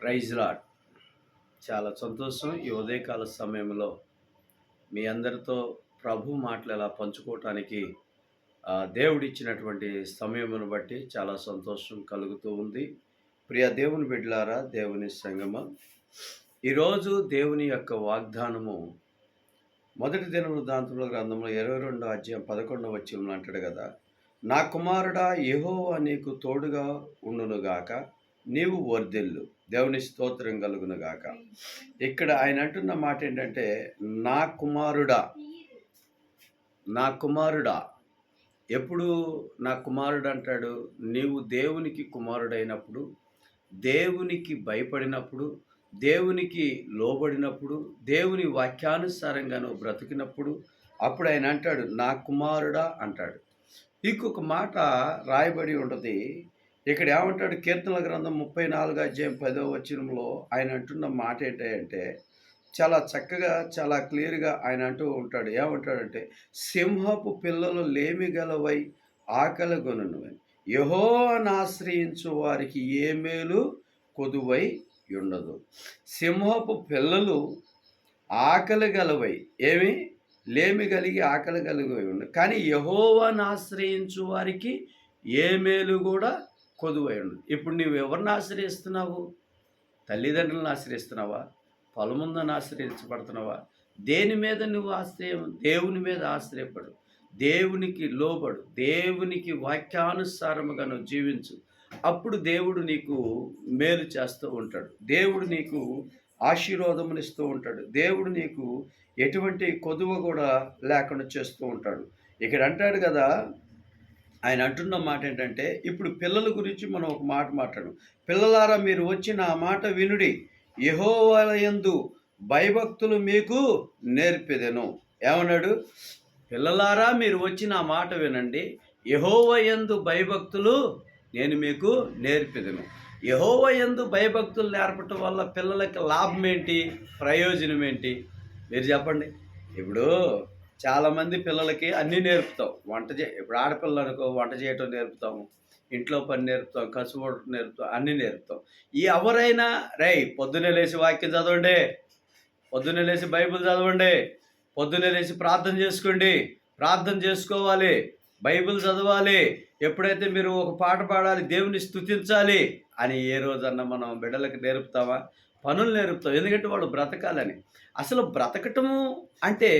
Praise lord. చాలా సంతోషం ఈ ఉదయకాల సమయంలో మీ అందరితో ప్రభు మాటలు పంచుకోవటానికి దేవుడిచ్చినటువంటి సమయమును బట్టి చాలా సంతోషం కలుగుతూ ఉంది. ప్రియ దేవుని బిడ్డలారా దేవుని సంగమ. ఈరోజు దేవుని యొక్క వాగ్దానము మొదటి దిన వృద్ధాంతముల గ్రంథంలో ఇరవై రెండో అధ్యాయం పదకొండవ వచ్చంలో అంటాడు కదా నా కుమారుడా యహో నీకు తోడుగా ఉండునుగాక నీవు వర్ధిల్లు. దేవుని స్తోత్రం కలుగునుగాక ఇక్కడ ఆయన అంటున్న మాట ఏంటంటే నా కుమారుడా నా కుమారుడా ఎప్పుడు నా కుమారుడు అంటాడు? నీవు దేవునికి కుమారుడైనప్పుడు దేవునికి భయపడినప్పుడు దేవునికి లోబడినప్పుడు దేవుని వాక్యానుసారంగా నువ్వు బ్రతికినప్పుడు అప్పుడు ఆయన అంటాడు నా కుమారుడా అంటాడు. ఇంకొక మాట రాయబడి ఉంటుంది ఇక్కడ ఏమంటాడు? కీర్తనల గ్రంథం ముప్పై నాలుగు అధ్యాయం పదో వచనంలో ఆయన అంటున్న మాట ఏంటంటే చాలా చక్కగా చాలా క్లియర్గా ఆయన అంటూ ఉంటాడు. ఏమంటాడంటే సింహపు పిల్లలు లేమి గలవై ఆకలి గొనును. యహో ఆశ్రయించు వారికి ఏ మేలు కొదువై ఉండదు సింహపు పిల్లలు ఆకలి గలవై ఏమి? లేమి కలిగి ఆకలి కలిగి ఉండదు కానీ యహోవాను ఆశ్రయించు వారికి ఏ మేలు కూడా కొదువై ఇప్పుడు నువ్వు ఎవరిని ఆశ్రయిస్తున్నావు? తల్లిదండ్రులను ఆశ్రయిస్తున్నావా? పొలముందని ఆశ్రయించబడుతున్నావా? దేని మీద నువ్వు ఆశ్రయం? దేవుని మీద ఆశ్రయపడు. దేవునికి లోబడు. దేవునికి వాక్యానుసారముగా నువ్వు జీవించు. అప్పుడు దేవుడు నీకు మేలు చేస్తూ ఉంటాడు. దేవుడు నీకు ఆశీర్వాదమునిస్తూ ఉంటాడు. దేవుడు నీకు ఎటువంటి కొదువ కూడా లేకుండా చేస్తూ ఉంటాడు. ఇక్కడ అంటాడు కదా ఆయన అంటున్న మాట ఏంటంటే ఇప్పుడు పిల్లల గురించి మనం ఒక మాట మాట్లాడు పిల్లలారా మీరు వచ్చి నా మాట వినుడి. యహోవయందు భయభక్తులు మీకు నేర్పెదెను. ఏమన్నాడు? పిల్లలారా మీరు వచ్చి నా మాట వినండి. యహోవయందు భయభక్తులు నేను మీకు నేర్పెదను. యహోవయందు భయభక్తులు నేర్పటం వల్ల పిల్లలకి లాభం ఏంటి? ప్రయోజనం ఏంటి? మీరు చెప్పండి. ఇప్పుడు చాలామంది పిల్లలకి అన్నీ నేర్పుతాం. వంట చే ఇప్పుడు ఆడపిల్లలు అనుకో వంట చేయటం నేర్పుతాము. ఇంట్లో పని నేర్పుతాం కసుబడటం నేర్పుతాం అన్నీ నేర్పుతాం. ఈ ఎవరైనా రై పొద్దునే లేచి వాక్యం చదవండి. పొద్దున్నే లేచి బైబిల్ చదవండి. పొద్దునే లేచి ప్రార్థన చేసుకోండి. ప్రార్థన చేసుకోవాలి. బైబిల్ చదవాలి. ఎప్పుడైతే మీరు ఒక పాట పాడాలి దేవుని స్థుతించాలి అని ఏ రోజన్నా మనం బిడ్డలకు నేర్పుతామా? పనులు నేర్పుతాం. ఎందుకంటే వాళ్ళు బ్రతకాలని. అసలు బ్రతకటము అంటే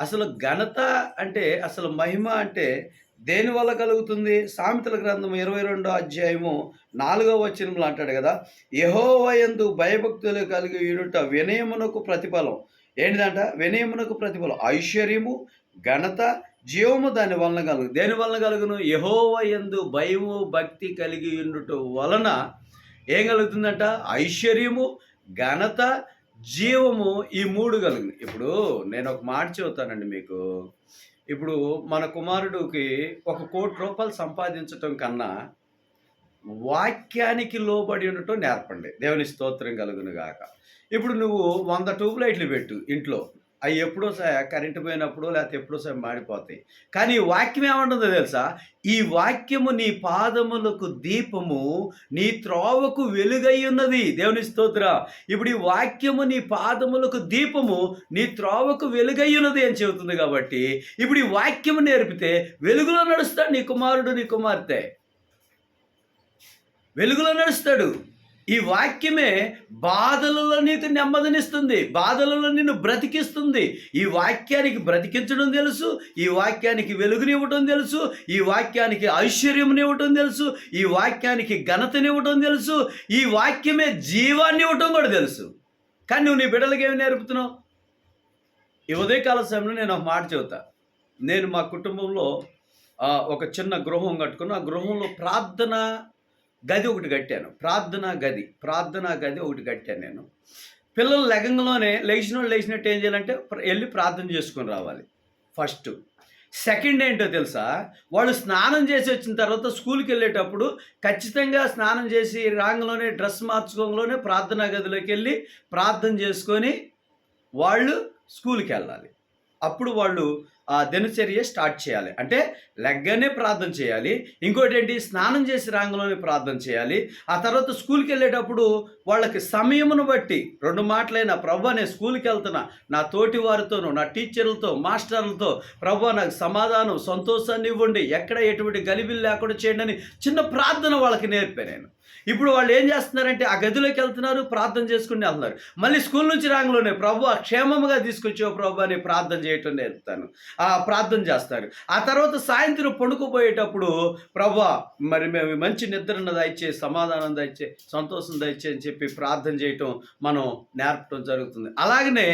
అసలు ఘనత అంటే అసలు మహిమ అంటే దేని వల్ల కలుగుతుంది? సామెతల గ్రంథం ఇరవై రెండో అధ్యాయము నాలుగో వచనంలో అంటాడు కదా యహోవయందు భయభక్తులు కలిగి ఉండుట వినయమునకు ప్రతిఫలం. ఏంటిదంట? వినయమునకు ప్రతిఫలం. ఐశ్వర్యము ఘనత జీవము దాని వలన కలుగు దేని వలన కలుగును? యహోవయందు భయము భక్తి కలిగి ఉండటం వలన ఏం కలుగుతుందంట? ఐశ్వర్యము ఘనత జీవము ఈ మూడు కలుగు ఇప్పుడు నేను ఒక మాట చెబుతానండి మీకు. ఇప్పుడు మన కుమారుడికి ఒక కోటి రూపాయలు సంపాదించటం కన్నా వాక్యానికి లోబడి ఉండటం నేర్పండి. దేవుని స్తోత్రం కలుగును గాక ఇప్పుడు నువ్వు వంద ట్యూబ్ లైట్లు పెట్టు ఇంట్లో. అవి ఎప్పుడో సార్ కరెంటు పోయినప్పుడు లేకపోతే ఎప్పుడో సార్ మాడిపోతాయి. కానీ వాక్యం ఏమంటుందో తెలుసా? ఈ వాక్యము నీ పాదములకు దీపము నీ త్రోవకు వెలుగై ఉన్నది. దేవుని స్తోత్ర. ఇప్పుడు ఈ వాక్యము నీ పాదములకు దీపము నీ త్రోవకు వెలుగై ఉన్నది అని చెబుతుంది కాబట్టి ఇప్పుడు ఈ వాక్యము నేర్పితే వెలుగులో నడుస్తాడు నీ కుమారుడు నీ కుమార్తె. వెలుగులో నడుస్తాడు. ఈ వాక్యమే బాధలలో నీకు నెమ్మదినిస్తుంది బాధలలో నిన్ను బ్రతికిస్తుంది. ఈ వాక్యానికి బ్రతికించడం తెలుసు ఈ వాక్యానికి వెలుగునివ్వటం తెలుసు ఈ వాక్యానికి ఐశ్వర్యమునివ్వటం తెలుసు ఈ వాక్యానికి ఘనతనివ్వటం తెలుసు ఈ వాక్యమే జీవాన్ని ఇవ్వటం కూడా తెలుసు. కానీ నువ్వు నీ బిడ్డలకి ఏమి నేర్పుతున్నావు? ఈ ఉదయకాల సమయంలో నేను ఒక మాట చెబుతా. నేను మా కుటుంబంలో ఒక చిన్న గృహం కట్టుకుని ఆ గృహంలో ప్రార్థన గది ఒకటి కట్టాను. ప్రార్థనా గది. ప్రార్థనా గది ఒకటి కట్టాను నేను. పిల్లలు లెగంలోనే లేచిన వాళ్ళు లేచినట్టు ఏం చేయాలంటే వెళ్ళి ప్రార్థన చేసుకొని రావాలి. ఫస్ట్. సెకండ్ ఏంటో తెలుసా? వాళ్ళు స్నానం చేసి వచ్చిన తర్వాత స్కూల్కి వెళ్ళేటప్పుడు ఖచ్చితంగా స్నానం చేసి రాంగంలోనే డ్రెస్ మార్చుకోవడంలోనే ప్రార్థనా గదిలోకి వెళ్ళి ప్రార్థన చేసుకొని వాళ్ళు స్కూల్కి వెళ్ళాలి. అప్పుడు వాళ్ళు ఆ దినచర్య స్టార్ట్ చేయాలి. అంటే లెగ్గనే ప్రార్థన చేయాలి. ఇంకోటి ఏంటి స్నానం చేసి రాంగంలోనే ప్రార్థన చేయాలి. ఆ తర్వాత స్కూల్కి వెళ్ళేటప్పుడు వాళ్ళకి సమయమును బట్టి రెండు మాటలైన ప్రభు నేను స్కూల్కి వెళ్తున్నా నా తోటి వారితోనూ నా టీచర్లతో మాస్టర్లతో ప్రభు నాకు సమాధానం సంతోషాన్ని ఇవ్వండి. ఎక్కడ ఎటువంటి గలిబిలు లేకుండా చేయండి అని చిన్న ప్రార్థన వాళ్ళకి నేర్పాను నేను. ఇప్పుడు వాళ్ళు ఏం చేస్తున్నారంటే ఆ గదిలోకి వెళ్తున్నారు ప్రార్థన చేసుకుని వెళ్తున్నారు. మళ్ళీ స్కూల్ నుంచి రాంగలోనే ప్రభు క్షేమముగా తీసుకొచ్చే ప్రభు అని ప్రార్థన చేయటం నేర్పుతాను ఆ ప్రార్థన చేస్తారు ఆ తర్వాత సాయంత్రం పండుకుపోయేటప్పుడు ప్రభు మరి మేము మంచి నిద్రను దయచే సమాధానం దయచే సంతోషం దయచే అని చెప్పి ప్రార్థన చేయటం మనం నేర్పడం జరుగుతుంది. అలాగనే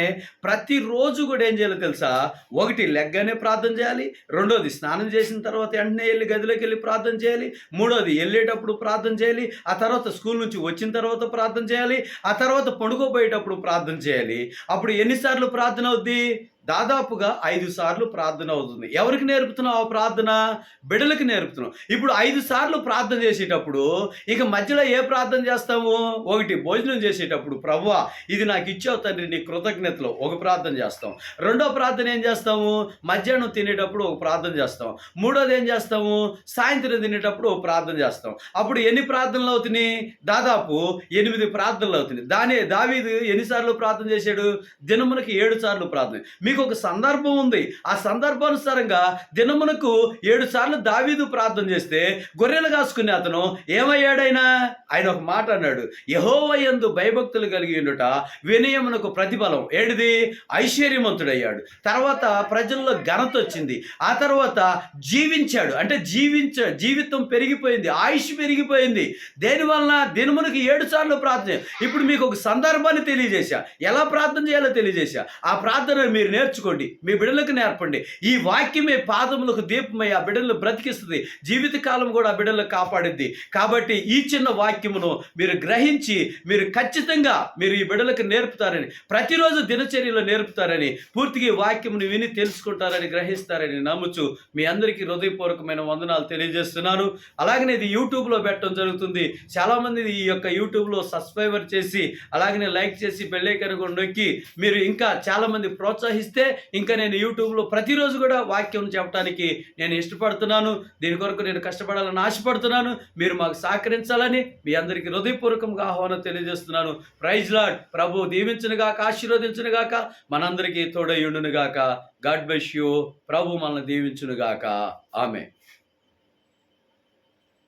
ప్రతిరోజు కూడా ఏం చేయాలో తెలుసా? ఒకటి లెగ్గనే ప్రార్థన చేయాలి రెండోది స్నానం చేసిన తర్వాత వెంటనే వెళ్ళి గదిలోకి వెళ్ళి ప్రార్థన చేయాలి మూడోది వెళ్ళేటప్పుడు ప్రార్థన చేయాలి ఆ తర్వాత స్కూల్ నుంచి వచ్చిన తర్వాత ప్రార్థన చేయాలి ఆ తర్వాత పండుకోపోయేటప్పుడు ప్రార్థన చేయాలి. అప్పుడు ఎన్నిసార్లు ప్రార్థన అవుద్ది? దాదాపుగా ఐదు సార్లు ప్రార్థన అవుతుంది. ఎవరికి నేర్పుతున్నావు ఆ ప్రార్థన? బిడ్డలకి నేర్పుతున్నావు. ఇప్పుడు ఐదు సార్లు ప్రార్థన చేసేటప్పుడు ఇక మధ్యలో ఏ ప్రార్థన చేస్తాము? ఒకటి భోజనం చేసేటప్పుడు ప్రవ్వా ఇది నాకు ఇచ్చావు తండ్రి నీ కృతజ్ఞతలో. ఒక ప్రార్థన చేస్తాం. రెండో ప్రార్థన ఏం చేస్తాము? మధ్యాహ్నం తినేటప్పుడు ఒక ప్రార్థన చేస్తాం. మూడోది ఏం చేస్తాము? సాయంత్రం తినేటప్పుడు ఒక ప్రార్థన చేస్తాం. అప్పుడు ఎన్ని ప్రార్థనలు అవుతున్నాయి? దాదాపు ఎనిమిది ప్రార్థనలు అవుతున్నాయి. దాని దావీదు ఎన్నిసార్లు ప్రార్థన చేశాడు? దినమునకి ఏడు సార్లు ప్రార్థన. మీకు ఒక సందర్భం ఉంది. ఆ సందర్భానుసారంగా దినమునకు ఏడు సార్లు దావీదు ప్రార్థన చేస్తే గొర్రెలు కాసుకునే అతను ఏమయ్యాడైనా ఆయన ఒక మాట అన్నాడు. యహోవయందు భయభక్తులు కలిగి ఉండుట వినయమునకు ప్రతిఫలం. ఏడిది? ఐశ్వర్యవంతుడయ్యాడు. తర్వాత ప్రజల్లో ఘనత వచ్చింది. ఆ తర్వాత జీవించాడు. అంటే జీవించ జీవితం పెరిగిపోయింది. ఆయుష్ పెరిగిపోయింది. దేనివలన దినమునకు ఏడు సార్లు ప్రార్థన ఇప్పుడు మీకు ఒక సందర్భాన్ని తెలియజేశా. ఎలా ప్రార్థన చేయాలో తెలియజేశా. ఆ ప్రార్థన మీరు నేర్చుకోండి. మీ బిడ్డలకు నేర్పండి. ఈ వాక్యమే పాదములకు దీపమై ఆ బిడ్డలను బ్రతికిస్తుంది. జీవితకాలం కూడా ఆ బిడ్డలను కాపాడింది కాబట్టి ఈ చిన్న వాక్యమును మీరు గ్రహించి మీరు ఖచ్చితంగా మీరు ఈ బిడ్డలకు నేర్పుతారని ప్రతిరోజు దినచర్యలో నేర్పుతారని పూర్తిగా ఈ వాక్యమును విని తెలుసుకుంటారని గ్రహిస్తారని నమ్ముచు మీ అందరికీ హృదయపూర్వకమైన వందనాలు తెలియజేస్తున్నాను. అలాగనే ఇది యూట్యూబ్లో పెట్టడం జరుగుతుంది. చాలామంది ఈ యొక్క యూట్యూబ్లో సబ్స్క్రైబర్ చేసి అలాగనే లైక్ చేసి బెల్లైకన్ కూడా నొక్కి మీరు ఇంకా చాలామంది ఇస్తే ఇంకా నేను యూట్యూబ్లో ప్రతిరోజు కూడా వాక్యం చెప్పడానికి నేను ఇష్టపడుతున్నాను. దీని కొరకు నేను కష్టపడాలని ఆశపడుతున్నాను. మీరు మాకు సహకరించాలని మీ అందరికీ హృదయపూర్వకంగా ఆహ్వానం తెలియజేస్తున్నాను. Praise lord. ప్రభు దీవించును గాక గాక. మనందరికీ తోడయుండును గాక. God బెష్ you. ప్రభు మనల్ని దీవించునుగాక ఆమె